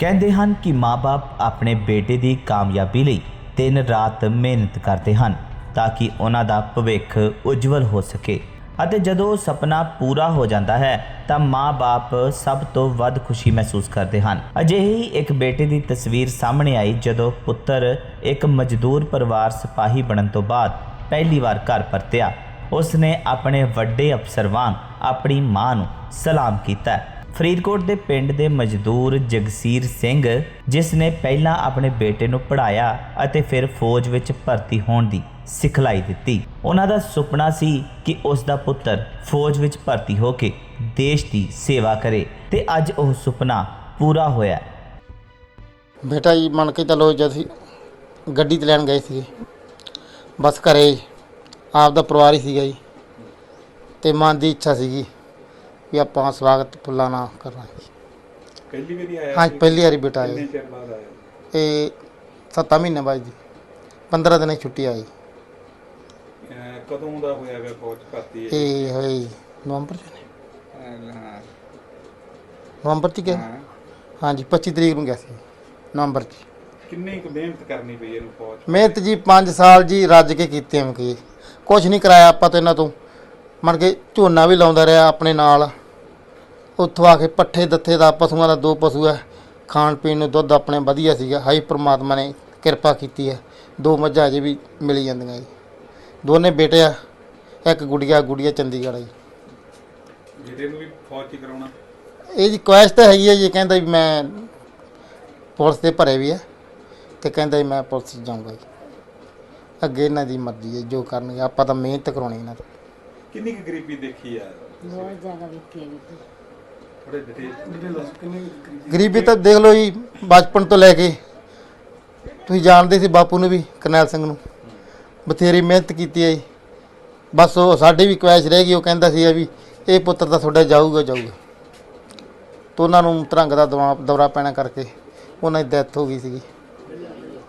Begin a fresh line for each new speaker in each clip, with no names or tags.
ਕਹਿੰਦੇ ਹਨ ਕਿ ਮਾਪੇ ਆਪਣੇ ਬੇਟੇ ਦੀ ਕਾਮਯਾਬੀ ਲਈ ਦਿਨ ਰਾਤ ਮਿਹਨਤ ਕਰਦੇ ਹਨ ਤਾਂ ਕਿ ਉਹਨਾਂ ਦਾ ਭਵਿੱਖ ਉਜਵਲ ਹੋ ਸਕੇ। ਅਤੇ ਜਦੋਂ ਉਹ ਸੁਪਨਾ ਪੂਰਾ ਹੋ ਜਾਂਦਾ ਹੈ ਤਾਂ ਮਾਪੇ ਸਭ ਤੋਂ ਵੱਧ ਖੁਸ਼ੀ ਮਹਿਸੂਸ ਕਰਦੇ ਹਨ। ਅਜਿਹੇ ਹੀ ਇੱਕ ਬੇਟੇ ਦੀ ਤਸਵੀਰ ਸਾਹਮਣੇ ਆਈ ਜਦੋਂ ਪੁੱਤਰ ਇੱਕ ਮਜ਼ਦੂਰ ਪਰਿਵਾਰ ਸਿਪਾਹੀ ਬਣਨ ਤੋਂ ਬਾਅਦ ਪਹਿਲੀ ਵਾਰ ਘਰ ਪਰਤਿਆ। ਉਸ ਨੇ ਆਪਣੇ ਵੱਡੇ ਅਫਸਰ ਵਾਂਗ ਆਪਣੀ ਮਾਂ ਨੂੰ ਸਲਾਮ ਕੀਤਾ। ਫਰੀਦਕੋਟ ਦੇ ਪਿੰਡ ਦੇ ਮਜ਼ਦੂਰ ਜਗਸੀਰ ਸਿੰਘ, ਜਿਸ ਨੇ ਪਹਿਲਾਂ ਆਪਣੇ ਬੇਟੇ ਨੂੰ ਪੜ੍ਹਾਇਆ ਅਤੇ ਫਿਰ ਫੌਜ ਵਿੱਚ ਭਰਤੀ ਹੋਣ ਦੀ ਸਿਖਲਾਈ ਦਿੱਤੀ। ਉਹਨਾਂ ਦਾ ਸੁਪਨਾ ਸੀ ਕਿ ਉਸ ਦਾ ਪੁੱਤਰ ਫੌਜ ਵਿੱਚ ਭਰਤੀ ਹੋ ਕੇ ਦੇਸ਼ ਦੀ ਸੇਵਾ ਕਰੇ ਤੇ ਅੱਜ ਉਹ ਸੁਪਨਾ ਪੂਰਾ ਹੋਇਆ
ਬੇਟਾ ਜੀ, ਮੰਨ ਕੇ ਚੱਲੋ ਜਦ ਅਸੀਂ ਗੱਡੀ ਤੇ ਲੈਣ ਗਏ ਸੀਗੇ। ਬਸ ਘਰੇ ਆਪ ਦਾ ਪਰਿਵਾਰ ਹੀ ਸੀਗਾ ਜੀ। ਤੇ ਮਨ ਦੀ ਇੱਛਾ ਸੀਗੀ। ਵੀ ਆਪਾਂ ਸਵਾਗਤ ਫੁੱਲਾਂ ਨਾਲ ਕਰਨਾ ਜੀ
ਪਹਿਲੀ ਵਾਰੀ ਆਇਆ
ਹਾਂ? ਪਹਿਲੀ ਵਾਰੀ ਬੇਟਾ
ਕਿੰਨੇ
ਆਇਆ
ਚਿਰ ਬਾਅਦ ਆਇਆ?
ਇਹ 7 ਮਹੀਨੇ ਬਾਅਦ ਜੀ। 15 ਦਿਨਾਂ ਦੀ ਛੁੱਟੀ ਆਈ।
ਅਹ ਕਦੋਂ ਦਾ ਹੋਇਆਗਾ ਫੌਜ ਭਰਤੀ ਹੈ
ਇਹ ਹੋਈ ਨਵੰਬਰ ਚ ਨੇ ਨਵੰਬਰ ਚ ਗਿਆ
ਹਾਂ।
ਹਾਂਜੀ 25 ਤਰੀਕ ਨੂੰ ਗਿਆ ਸੀ। ਨਵੰਬਰ ਚ।
ਕਿੰਨੀ ਕੁ ਮਿਹਨਤ ਕਰਨੀ ਪਈ ਇਹਨੂੰ ਫੌਜ?
ਮਿਹਨਤ ਜੀ 5 ਸਾਲ ਜੀ ਰੱਜ ਕੇ ਕੀਤੇ ਹਮ ਕੀ ਕੁਝ ਨਹੀਂ ਕਰਾਇਆ ਆਪਾਂ ਤਾਂ ਇਹਨਾਂ ਤੋਂ। ਮਨ ਕੇ ਝੋਨਾ ਵੀ ਲਾਉਂਦਾ ਰਿਹਾ ਆਪਣੇ ਨਾਲ। ਉੱਥੋਂ ਆ ਕੇ ਪੱਠੇ ਦੱਥੇ ਦਾ ਪਸ਼ੂਆਂ ਦਾ ਦੋ ਪਸ਼ੂ ਹੈ ਖਾਣ ਪੀਣ ਨੂੰ ਦੁੱਧ ਆਪਣੇ ਵਧੀਆ ਸੀਗਾ। ਹਾਈ ਪ੍ਰਮਾਤਮਾ ਨੇ ਕਿਰਪਾ ਕੀਤੀ ਹੈ। ਦੋ ਮੱਝਾਂ ਅਜੇ ਵੀ ਮਿਲੀ ਜਾਂਦੀਆਂ ਜੀ। ਦੋਨੇ ਬੇਟੇ ਆ। ਇੱਕ ਗੁੜੀਆ ਗੁੜੀਆ ਚੰਡੀਗੜ੍ਹ ਆ ਜੀ।
ਜਿਹੜੇ ਨੂੰ ਵੀ ਫੌਜ 'ਚ ਕਰਾਉਣਾ?
ਇਹ ਜੀ ਕੁਐਸਟ ਹੈਗੀ ਹੈ ਜੀ। ਕਹਿੰਦਾ ਵੀ ਮੈਂ ਪੁਲਿਸ ਦੇ ਭਰੇ ਵੀ ਹੈ ਤੇ ਕਹਿੰਦਾ ਵੀ ਮੈਂ ਪੁਲਿਸ 'ਚ ਜਾਊਂਗਾ ਜੀ। ਅੱਗੇ ਇਹਨਾਂ ਦੀ ਮਰਜ਼ੀ ਹੈ। ਜੋ ਕਰਨਗੇ। ਆਪਾਂ ਤਾਂ ਮਿਹਨਤ ਕਰਾਉਣੀ ਇਹਨਾਂ ਤੋਂ
ਕਿੰਨੀ ਕੁ ਗਰੀਬੀ ਦੇਖੀ ਆ
ਬਹੁਤ ਜ਼ਿਆਦਾ ਵੇਖੀ ਹੈ ਜੀ
ਥੋੜੇ ਡਿਟੇਲ ਗਰੀਬੀ
ਗਰੀਬੀ ਤਾਂ ਦੇਖ ਲਓ ਜੀ ਬਚਪਨ ਤੋਂ ਲੈ ਕੇ। ਤੁਸੀਂ ਜਾਣਦੇ ਸੀ ਬਾਪੂ ਨੂੰ ਵੀ ਕਰਨੈਲ ਸਿੰਘ ਨੂੰ। ਬਥੇਰੀ ਮਿਹਨਤ ਕੀਤੀ ਹੈ ਜੀ। ਬਸ ਉਹ ਸਾਡੀ ਵੀ ਕੁਐਸ਼ ਰਹਿ ਗਈ ਉਹ ਕਹਿੰਦਾ ਸੀ ਵੀ ਇਹ ਪੁੱਤਰ ਤਾਂ ਤੁਹਾਡਾ ਜਾਊਗਾ ਜਾਊਗਾ। ਤੋਂ ਉਹਨਾਂ ਨੂੰ ਤਰੰਗ ਦਾ ਦੌਰਾ ਦੌਰਾ ਪੈਣਾ ਕਰਕੇ ਉਹਨਾਂ ਦੀ ਡੈਥ ਹੋ ਗਈ ਸੀਗੀ।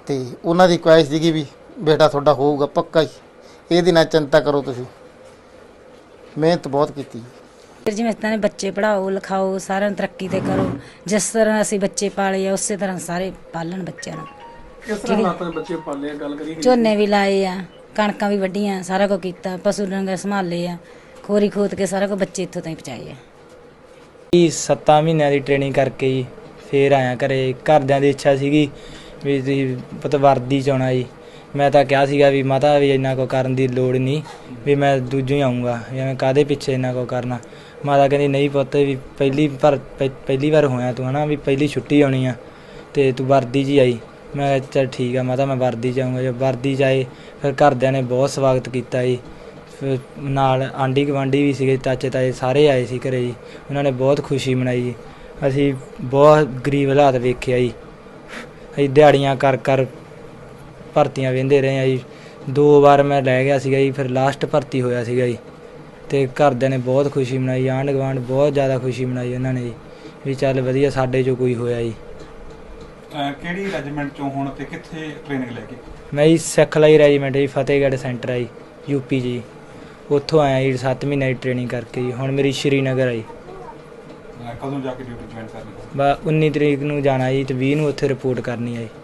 ਤੇ ਉਹਨਾਂ ਦੀ ਕੁਐਸ਼ ਸੀਗੀ ਵੀ ਬੇਟਾ ਤੁਹਾਡਾ ਹੋਊਗਾ ਪੱਕਾ ਹੀ। ਇਹਦੀ ਨਾ ਚਿੰਤਾ ਕਰੋ ਤੁਸੀਂ। ਮਿਹਨਤ ਬਹੁਤ ਕੀਤੀ।
ਫਿਰ ਜਿਵੇਂ ਤਾਂ ਨੇ ਬੱਚੇ ਪੜਾਓ ਲਿਖਾਓ ਸਾਰਿਆਂ ਨੂੰ ਤਰੱਕੀ ਤੇ ਕਰੋ ਜਿਸ ਤਰ੍ਹਾਂ ਅਸੀਂ ਬੱਚੇ ਪਾਲੇ ਆ ਉਸੇ ਤਰ੍ਹਾਂ ਸਾਰੇ ਪਾਲਣ ਬੱਚਿਆਂ ਨੂੰ।
ਕਿਸ ਤਰ੍ਹਾਂ ਹਾਲਾਤਾਂ ਦੇ ਬੱਚੇ ਪਾਲੇ ਆ? ਗੱਲ ਕਰੀਏ
ਝੋਨੇ ਵੀ ਲਾਏ ਆ ਕਣਕਾਂ ਵੀ ਵੱਢੀਆਂ ਸਾਰਾ ਕੁਝ ਕੀਤਾ ਪਸ਼ੂ ਡੰਗਰ ਸੰਭਾਲੇ ਆ ਖੋਰੀ ਖੋਤ ਕੇ ਸਾਰਾ ਕੁਝ ਬੱਚੇ ਇੱਥੋਂ ਤਾਈਂ ਪਹੁੰਚਾਏ ਆ।
ਜੀ 7 ਮਹੀਨਿਆਂ ਦੀ ਟ੍ਰੇਨਿੰਗ ਕਰਕੇ ਜੀ ਫੇਰ ਆਇਆ ਘਰੇ ਘਰਦਿਆਂ ਦੀ ਇੱਛਾ ਸੀਗੀ ਵੀ ਤੁਸੀਂ ਪੁੱਤ ਵਰਦੀ ਚ ਆਉਣਾ ਜੀ। ਮੈਂ ਤਾਂ ਕਿਹਾ ਸੀਗਾ ਵੀ ਮਾਤਾ ਵੀ ਇੰਨਾ ਕੋ ਕਰਨ ਦੀ ਲੋੜ ਨਹੀਂ ਵੀ ਮੈਂ ਦੂਜੋਂ ਹੀ ਆਉਂਗਾ ਮੈਂ ਕਾਦੇ ਪਿੱਛੇ ਇੰਨਾ ਕੋ ਕਰਨਾ। ਮਾਤਾ ਕਹਿੰਦੀ, ਨਹੀਂ ਪੁੱਤ, ਵੀ ਪਹਿਲੀ ਪਰ ਪਹਿ- ਪਹਿਲੀ ਵਾਰ ਹੋਇਆ ਤੂੰ ਹਨਾ, ਵੀ ਪਹਿਲੀ ਛੁੱਟੀ ਆਉਣੀ ਆ, ਤੇ ਤੂੰ ਵਰਦੀ ਜੀ ਆਈ। ਮੈਂ ਕਿਹਾ, ਚੱਲ ਠੀਕ ਆ ਮਾਤਾ, ਮੈਂ ਵਰਦੀ 'ਚ ਆਉਂਗਾ ਜੇ ਵਰਦੀ 'ਚ ਆਏ, ਫਿਰ ਘਰਦਿਆਂ ਨੇ ਬਹੁਤ ਸਵਾਗਤ ਕੀਤਾ ਜੀ। ਫਿਰ ਨਾਲ ਆਂਢੀ ਗੁਆਂਢੀ ਵੀ ਸੀਗੇ, ਚਾਚੇ ਤਾਏ ਸਾਰੇ ਆਏ ਸੀ ਘਰੇ ਜੀ। ਉਹਨਾਂ ਨੇ ਬਹੁਤ ਖੁਸ਼ੀ ਮਨਾਈ ਜੀ। ਅਸੀਂ ਬਹੁਤ ਗਰੀਬ ਹਾਲਾਤ ਵੇਖਿਆ ਜੀ। ਅਸੀਂ ਦਿਹਾੜੀਆਂ ਕਰ ਕਰ ਭਰਤੀਆਂ ਵੇਂਦੇ ਰਹੇ ਆ ਜੀ। ਦੋ ਵਾਰ ਮੈਂ ਲੈ ਗਿਆ ਸੀਗਾ ਜੀ ਫਿਰ ਲਾਸਟ ਭਰਤੀ ਹੋਇਆ ਸੀਗਾ ਜੀ। ਤੇ ਘਰਦਿਆਂ ਨੇ ਬਹੁਤ ਖੁਸ਼ੀ ਮਨਾਈ ਆਂਢ ਗੁਆਂਢ ਬਹੁਤ ਜ਼ਿਆਦਾ ਖੁਸ਼ੀ ਮਨਾਈ ਉਹਨਾਂ ਨੇ ਜੀ ਵੀ ਚੱਲ ਵਧੀਆ ਸਾਡੇ ਚੋਂ ਕੋਈ ਹੋਇਆ ਜੀ।
ਅਹ ਕਿਹੜੀ ਰੈਜੀਮੈਂਟ 'ਚੋਂ ਹੁਣ ਤੇ ਕਿੱਥੇ ਟ੍ਰੇਨਿੰਗ ਲੈ ਕੇ?
ਮੈਂ ਜੀ ਸਿੱਖ ਲਈ ਰੈਜੀਮੈਂਟ ਜੀ ਫਤਿਹਗੜ੍ਹ ਸੈਂਟਰ ਆ ਜੀ ਯੂਪੀ ਜੀ। ਉੱਥੋਂ ਆਇਆ ਜੀ 7 ਮਹੀਨੇ ਦੀ ਟ੍ਰੇਨਿੰਗ ਕਰਕੇ ਜੀ ਹੁਣ ਮੇਰੀ ਸ਼੍ਰੀਨਗਰ ਆ ਜੀ।
ਅਹ ਕਦੋਂ ਜਾ ਕੇ ਡਿਊਟੀ ਜੁਆਇਨ ਕਰਨੀ?
ਬਾ 19 ਤਰੀਕ ਨੂੰ ਜਾਣਾ ਜੀ ਤੇ 20 ਨੂੰ ਉੱਥੇ ਰਿਪੋਰਟ ਕਰਨੀ ਆ ਜੀ।